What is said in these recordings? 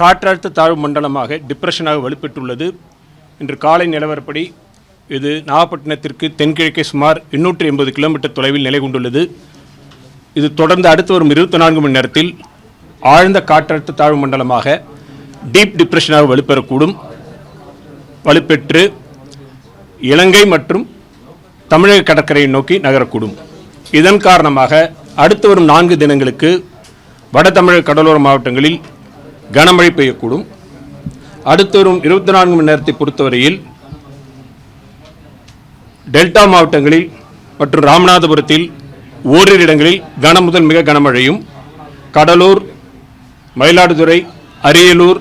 காற்றழுத்த தாழ்வு மண்டலமாக டிப்ரெஷனாக வலுப்பெற்றுள்ளது. இன்று காலை நிலவரப்படி இது நாகப்பட்டினத்திற்கு தென்கிழக்கே சுமார் எண்ணூற்றி எண்பது கிலோமீட்டர் தொலைவில் நிலை கொண்டுள்ளது. இது தொடர்ந்து அடுத்து வரும் இருபத்தி நான்கு மணி நேரத்தில் ஆழ்ந்த காற்றழுத்த தாழ்வு மண்டலமாக டீப் டிப்ரெஷனாக வலுப்பெறக்கூடும். வலுப்பெற்று இலங்கை மற்றும் தமிழக கடற்கரையை நோக்கி நகரக்கூடும். இதன் காரணமாக அடுத்து வரும் நான்கு தினங்களுக்கு வட தமிழக கடலோர மாவட்டங்களில் கனமழை பெய்யக்கூடும். அடுத்து வரும் இருபத்தி நான்கு மணி நேரத்தை பொறுத்தவரையில் டெல்டா மாவட்டங்களில் மற்றும் ராமநாதபுரத்தில் ஓரிரு இடங்களில் கன முதல் மிக கனமழையும் கடலூர் மயிலாடுதுறை அரியலூர்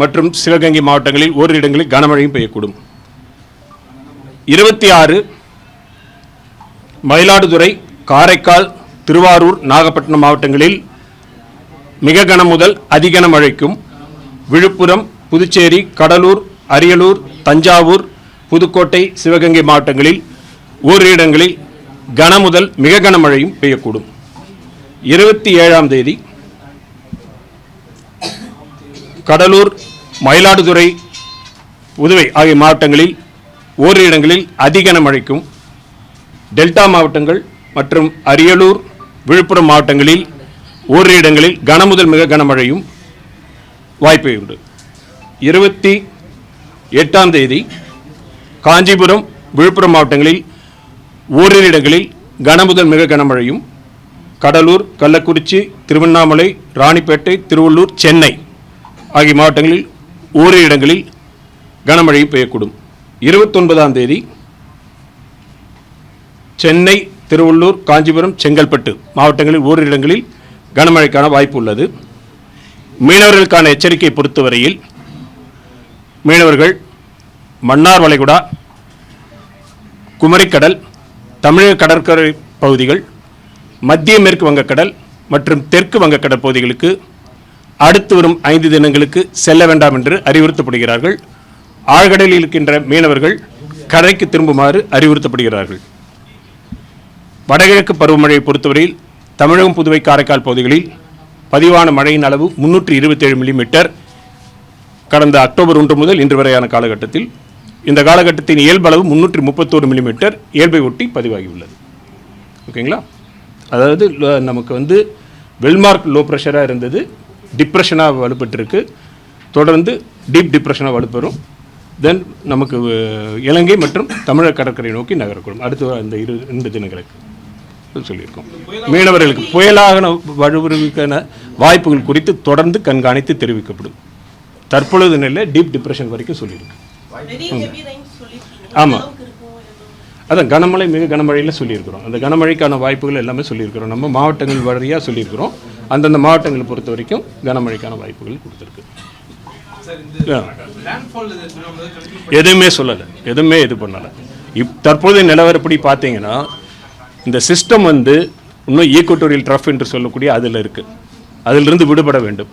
மற்றும் சிவகங்கை மாவட்டங்களில் ஓரிரு இடங்களில் கனமழையும் பெய்யக்கூடும். இருபத்தி ஆறு மயிலாடுதுறை காரைக்கால் திருவாரூர் நாகப்பட்டினம் மாவட்டங்களில் மிக கன முதல் அதிகன மழைக்கும் விழுப்புரம் புதுச்சேரி கடலூர் அரியலூர் தஞ்சாவூர் புதுக்கோட்டை சிவகங்கை மாவட்டங்களில் ஓரிரு இடங்களில் கன முதல் மிக கனமழையும் பெய்யக்கூடும். இருபத்தி ஏழாம் தேதி கடலூர் மயிலாடுதுறை புதுவை ஆகிய மாவட்டங்களில் ஓரிரு இடங்களில் அதிகன மழைக்கும் டெல்டா மாவட்டங்கள் மற்றும் அரியலூர் விழுப்புரம் மாவட்டங்களில் ஓரிரு இடங்களில் கனமுதல் மிக கனமழையும் வாய்ப்பு உண்டு. இருபத்தி எட்டாம் தேதி காஞ்சிபுரம் விழுப்புரம் மாவட்டங்களில் ஓரிரு இடங்களில் கனமுதல் மிக கனமழையும் கடலூர் கள்ளக்குறிச்சி திருவண்ணாமலை ராணிப்பேட்டை திருவள்ளூர் சென்னை ஆகிய மாவட்டங்களில் ஓரிரு இடங்களில் கனமழை பெய்யக்கூடும். இருபத்தொன்பதாம் தேதி சென்னை திருவள்ளூர் காஞ்சிபுரம் செங்கல்பட்டு மாவட்டங்களில் ஓரிரு இடங்களில் கனமழைக்கான வாய்ப்பு உள்ளது. மீனவர்களுக்கான எச்சரிக்கை பொறுத்தவரையில் மீனவர்கள் மன்னார் வளைகுடா குமரிக்கடல் தமிழக கடற்கரை பகுதிகள் மத்திய மேற்கு வங்கக்கடல் மற்றும் தெற்கு வங்கக்கடல் பகுதிகளுக்கு அடுத்து வரும் ஐந்து தினங்களுக்கு செல்ல வேண்டாம் என்று அறிவுறுத்தப்படுகிறார்கள். ஆழ்கடலில் இருக்கின்ற மீனவர்கள் கரைக்கு திரும்புமாறு அறிவுறுத்தப்படுகிறார்கள். வடகிழக்கு பருவமழையை பொறுத்தவரையில் தமிழகம் புதுவை காரைக்கால் பகுதிகளில் பதிவான மழையின் அளவு முன்னூற்றி இருபத்தேழு மில்லிமீட்டர் கடந்த அக்டோபர் ஒன்று முதல் இன்று வரையான காலகட்டத்தில் இந்த காலகட்டத்தின் இயல்பளவு முன்னூற்றி முப்பத்தோரு மில்லிமீட்டர் இயல்பை ஒட்டி பதிவாகியுள்ளது. ஓகேங்களா? அதாவது நமக்கு வந்து வெல்மார்க் லோ ப்ரெஷராக இருந்தது டிப்ரெஷனாக வலுப்பட்டிருக்கு. தொடர்ந்து டீப் டிப்ரெஷனாக வலுப்பெறும். தென் நமக்கு இலங்கை மற்றும் தமிழக கடற்கரை நோக்கி நகரக்கூடும். அடுத்து அந்த இரு ரெண்டு தினங்களுக்கு. சொல்லியிருக்கோம். மீனவர்களுக்கு புயலாக வலுவருக்கான வாய்ப்புகள் குறித்து தொடர்ந்து கண்காணித்து தெரிவிக்கப்படும். தற்பொழுது நிலை டீப் டிப்ரெஷன் வரைக்கும் சொல்லியிருக்கு. Very heavy rains சொல்லிருக்கீங்க. ஆமா. அளவுக்கு இருக்கும் எதுவும். அதான் கனமழை மிக கனமழையில் சொல்லியிருக்கிறோம். அந்த கனமழைக்கான வாய்ப்புகள் எல்லாமே சொல்லியிருக்கிறோம். நம்ம மாவட்டங்கள் வழியாக சொல்லியிருக்கிறோம். அந்தந்த மாவட்டங்களை பொறுத்த வரைக்கும் கனமழைக்கான வாய்ப்புகள் கொடுத்துருக்கு. எதுவுமே சொல்லலை. எதுவுமே இது பண்ணலை. இப் தற்போதைய நிலவரப்படி பார்த்தீங்கன்னா இந்த சிஸ்டம் வந்து இன்னும் ஈக்குவட்டோரியல் ட்ரஃப் என்று சொல்லக்கூடிய அதில் இருக்குது அதிலிருந்து விடுபட வேண்டும்.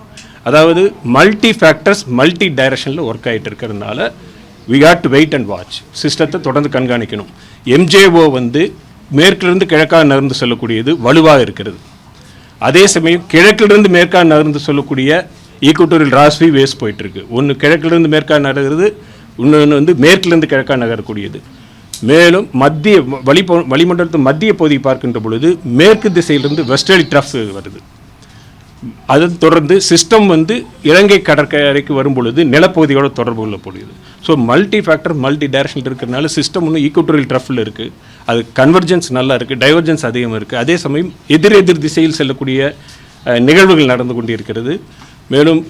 அதாவது மல்டி ஃபேக்டர்ஸ் மல்டி டைரக்ஷனில் ஒர்க் ஆகிட்டு இருக்கிறதுனால we had to wait and watch சிஸ்டத்தை தொடர்ந்து கண்காணிக்கணும். எம்ஜேஓ வந்து மேற்கிலிருந்து கிழக்காக நகர்ந்து சொல்லக்கூடியது வலுவாக இருக்கிறது. அதே சமயம் கிழக்கிலிருந்து மேற்காக நகர்ந்து சொல்லக்கூடிய ஈக்குவட்டோரியல் ராஸ்வி வேஸ்ட் போயிட்டுருக்கு ஒன்று கிழக்கிலிருந்து மேற்காக நகர்கிறது இன்னொன்று வந்து மேற்கிலிருந்து கிழக்காக நகரக்கூடியது. மேலும் மத்திய வளி வளிமண்டலத்து மத்திய பகுதியை பார்க்கின்ற பொழுது மேற்கு திசையிலிருந்து வெஸ்டர்லி ட்ரஃப் வருது. அதை தொடர்ந்து சிஸ்டம் வந்து இலங்கை கடற்கரைக்கு வரும் பொழுது நிலப்பகுதியோட தொடர்பு கொள்ளக்கூடியது so multi factor multi direction இருக்கிறதுனால சிஸ்டம் ஒன்று ஈக்குவட்டோரியல் ட்ரஃபில் இருக்குது அது கன்வர்ஜென்ஸ் நல்லா இருக்குது டைவர்ஜென்ஸ் அதிகமாக இருக்குது அதே சமயம் எதிர் எதிர் திசையில் செல்லக்கூடிய நிகழ்வுகள் நடந்து கொண்டு இருக்கிறது மேலும்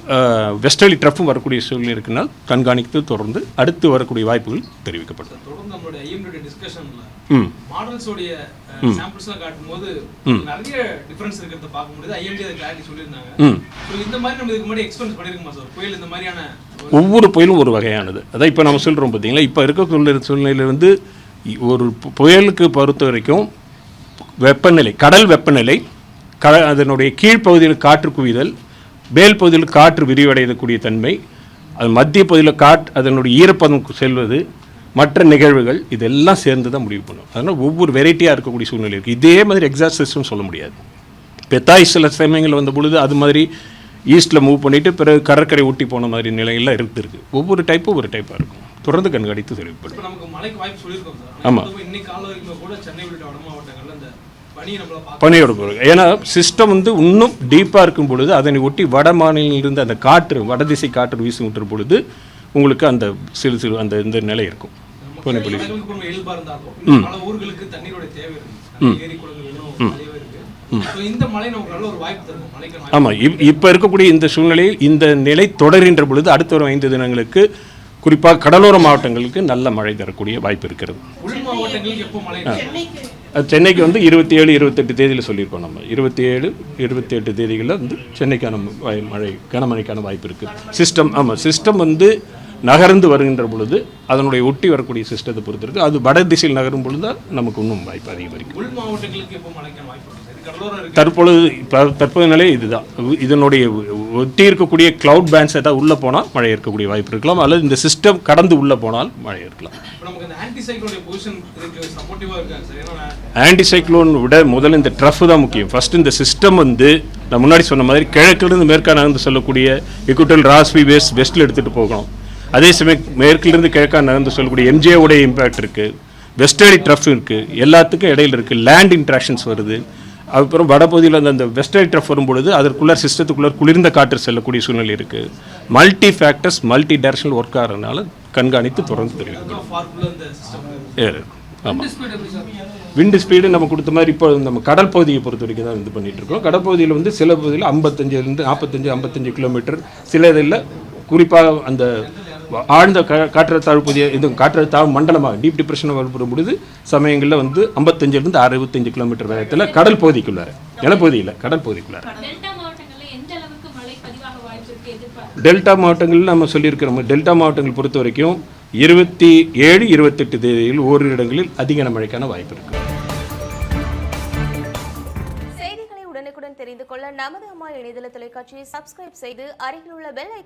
வெஸ்டர்லி ட்ரஃப்பும் வரக்கூடிய சூழ்நிலை இருக்குனால் கண்காணித்து தொடர்ந்து அடுத்து வரக்கூடிய வாய்ப்புகள் தெரிவிக்கப்படும் தொடர்ந்து நம்மளுடைய ஐஎம்டி டிஸ்கஷன்ல ம். மாடல்ஸோடைய சாம்பிள்ஸ்லாம் காட்டும்போது நிறைய டிஃபரன்ஸ் இருக்கிறத பார்க்க முடியுது. ஐஎம்டி அதை கிளாரிட்டி சொல்லியிருந்தாங்க. ம். ஸோ இந்த மாதிரி நம்ம இதுக்கு முன்னாடி எக்ஸ்பீரியன்ஸ் பண்ணிருக்கோமா சார் புயல் இந்த மாதிரியான ஒவ்வொரு புயலும் ஒரு வகையானது. அதான் இப்போ நம்ம சொல்கிறோம் பார்த்தீங்களா இப்போ இருக்க சூழ்நிலை சூழ்நிலையில் வந்து இ- ஒரு புயலுக்கு பொறுத்த வரைக்கும் வெப்பநிலை கடல் வெப்பநிலை க அதனுடைய கீழ்ப்பகுதியில் காற்று குவிதல் மேல் பகுதியில் காற்று விரிவடையக்கூடிய தன்மை அது மத்திய பகுதியில் காட் அதனுடைய ஈரப்பதம் செல்வது மற்ற நிகழ்வுகள் இதெல்லாம் சேர்ந்து தான் முடிவு பண்ணும். அதனால் ஒவ்வொரு வெரைட்டியாக இருக்கக்கூடிய சூழ்நிலை இருக்குது இதே மாதிரி எக்ஸாஸ்ட் சிஸ்டம் சொல்ல முடியாது. பெத்தாய் சில சமயங்கள் வந்த பொழுது அது மாதிரி ஈஸ்ட்டில் மூவ் பண்ணிவிட்டு பிறகு கடற்கரை ஒட்டி போன மாதிரி நிலையெல்லாம் இருந்திருக்கு. ஒவ்வொரு டைப்பும் ஒவ்வொரு டைப்பாக இருக்கும். தொடர்ந்து கண்காணித்து தெரிவிப்படும் இப்போ பனியோட போகிறது ஏன்னா சிஸ்டம் வந்து இன்னும் டீப்பாக இருக்கும் பொழுது அதனை ஒட்டி வட மாநிலங்களிலிருந்து அந்த காற்று வடதிசை காற்று வீசி விட்டுற பொழுது உங்களுக்கு அந்த சிறு சிறு அந்த இந்த நிலை இருக்கும். பனிப்பொழி மழைக்கு வாய்ப்பு ஆமாம் இப் இப்போ இருக்கக்கூடிய இந்த சூழ்நிலையில் இந்த நிலை தொடர்கின்ற பொழுது அடுத்த வரும் ஐந்து தினங்களுக்கு குறிப்பாக கடலோர மாவட்டங்களுக்கு நல்ல மழை தரக்கூடிய வாய்ப்பு இருக்கிறது. சென்னைக்கு அது சென்னைக்கு வந்து இருபத்தி ஏழு இருபத்தெட்டு தேதியில் சொல்லியிருக்கோம் நம்ம. இருபத்தி ஏழு இருபத்தி எட்டு தேதிகளில் வந்து சென்னைக்கான வாய்- மழை கனமழைக்கான வாய்ப்பு இருக்குது சிஸ்டம் ஆமாம் சிஸ்டம் வந்து நகர்ந்து வருகின்ற பொழுது அதனுடைய ஒட்டி வரக்கூடிய சிஸ்டத்தை பொறுத்து இருக்கு. அது வட திசையில் நகரும் பொழுது நமக்கு இன்னும் வாய்ப்பு அதிகரிக்கும். இருக்கு. தற்பொழுது இப்போ தற்போதைய நிலை இதுதான். இதனுடைய ஒட்டி இருக்கக்கூடிய கிளவுட் பேண்ட்ஸ் ஏதாவது உள்ளே போனால் மழை இருக்கக்கூடிய வாய்ப்பு இருக்கலாம். அல்லது இந்த சிஸ்டம் கடந்து உள்ளே போனால் மழை இருக்கலாம் ஆன்டி சைக்ளோன் விட முதல்ல இந்த ட்ரஃப் தான் முக்கியம். ஃபர்ஸ்ட் இந்த சிஸ்டம் வந்து நான் முன்னாடி சொன்ன மாதிரி கிழக்கிலிருந்து மேற்கா நகர்ந்து சொல்லக்கூடிய இக்குட்டல் ராஸ்வி வேஸ்ட் வெஸ்ட்டில் எடுத்துகிட்டு போகணும். அதே சமயம் மேற்கிலிருந்து கிழக்காக நடந்து சொல்லக்கூடிய எம்ஜிஓடைய இம்பேக்ட் இருக்குது வெஸ்டர்லி ட்ரஃப் இருக்குது எல்லாத்துக்கும் இடையில இருக்குது லேண்ட் இன்ட்ராக்ஷன்ஸ் வருது. அப்புறம் வடபகுதியில் அந்த அந்த வெஸ்டர்லி ட்ரஃப் வரும்பொழுது அதற்குள்ளே சிஸ்டத்துக்குள்ளே குளிர்ந்த காற்று செல்லக்கூடிய சூழ்நிலை இருக்குது multi factors multi directional work ஆகிறதுனால கண்காணித்து தொடர்ந்து தெரியும் ஆமாம் விண்டு ஸ்பீடு நம்ம கொடுத்த மாதிரி இப்போ நம்ம கடல் பகுதியை பொறுத்த வரைக்கும் தான் இது பண்ணிகிட்டு இருக்கோம். கடல் பகுதியில் வந்து சில பகுதியில் ஐம்பத்தஞ்சிலிருந்து நாற்பத்தஞ்சு ஐம்பத்தஞ்சு கிலோமீட்டர். சில இதில் குறிப்பாக அந்த ஆழ்ந்த காற்றழுத்த பகுதியை இது காற்றழுத்த மண்டலமாக டீப் டிப்ரெஷன் வரும் பொழுது சமயங்களில் வந்து ஐம்பத்தஞ்சிலிருந்து அறுபத்தஞ்சு கிலோமீட்டர் வேகத்தில் கடல் பகுதிக்குள்ளார நிலப்பகுதியில் கடல் பகுதிக்குள்ளார. டெல்டா மாவட்டங்களில் நம்ம சொல்லியிருக்கிறோம் டெல்டா மாவட்டங்கள் பொறுத்த வரைக்கும் இருபத்தி ஏழு இருபத்தெட்டு தேதியில் ஓரிரு இடங்களில் அதிக மழைக்கான வாய்ப்பு இருக்குது செய்திகளை உடனுக்குடன் தெரிந்து கொள்ள நமது அம்மா இணையதள தொலைக்காட்சியை சப்ஸ்கிரைப் செய்து அருகில் உள்ள பெல் ஐக்கான்